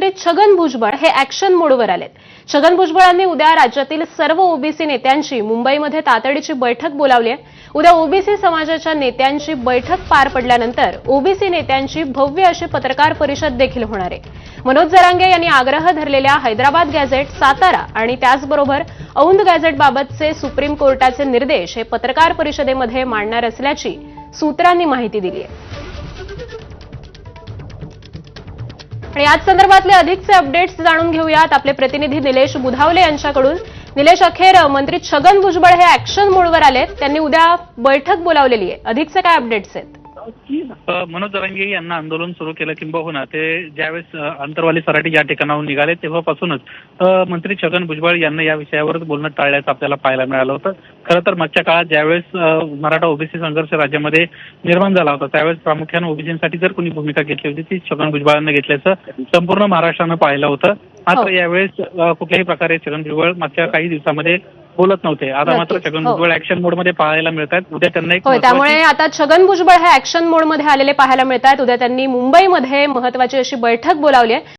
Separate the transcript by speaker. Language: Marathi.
Speaker 1: मंत्री छगन भुजबळ हे ऍक्शन मोडवर आलेत. छगन भुजबळांनी उद्या राज्यातील सर्व ओबीसी नेत्यांची मुंबईमध्ये तातडीची बैठक बोलावली आहे. उद्या ओबीसी समाजाच्या नेत्यांची बैठक पार पडल्यानंतर ओबीसी नेत्यांची भव्य अशी पत्रकार परिषद देखील होणार आहे. मनोज जरांगे यांनी आग्रह धरलेल्या हैदराबाद गॅझेट सातारा आणि त्याचबरोबर औंध गॅझेटबाबतचे सुप्रीम कोर्टाचे निर्देश हे पत्रकार परिषदेमध्ये मांडणार असल्याची सूत्रांनी माहिती दिली आहे. आणि याच संदर्भातले अधिकचे अपडेट्स जाणून घेऊयात. आपले प्रतिनिधी निलेश बुधावले यांच्याकडून. निलेश अखेर मंत्री छगन भुजबळ हे ऍक्शन मोडवर आलेत. त्यांनी उद्या बैठक बोलावलेली आहे. अधिकचे काय अपडेट्स आहेत?
Speaker 2: मनोज जरांगे यांना आंदोलन सुरू केलं किंबहुना. ते ज्यावेळेस अंतरवाली सराठी सराटी या ठिकाणाहून निघाले तेव्हापासूनच मंत्री छगन भुजबळ यांना या विषयावरच बोलणं टाळल्याचं आपल्याला पाहायला मिळालं होतं. खरं तर मागच्या काळात ज्यावेळेस मराठा ओबीसी संघर्ष राज्यामध्ये निर्माण झाला होता त्यावेळेस प्रामुख्यानं ओबीसीसाठी जर कोणी भूमिका घेतली होती ती छगन भुजबळांना घेतल्याचं संपूर्ण महाराष्ट्रानं पाहिलं होतं. मात्र
Speaker 1: हो.
Speaker 2: यावेळेस कुठल्याही प्रकारे छगन भुजबळ मागच्या काही दिवसामध्ये बोलत नव्हते आता मात्र. छगन
Speaker 1: हो.
Speaker 2: भुजबळ ऍक्शन मोडमध्ये पाहायला मिळत आहेत उद्या त्यांना एक
Speaker 1: त्यामुळे आता छगन भुजबळ हे ऍक्शन मोडमध्ये आलेले पाहायला मिळत आहेत उद्या त्यांनी मुंबईमध्ये महत्वाची अशी बैठक बोलावली आहे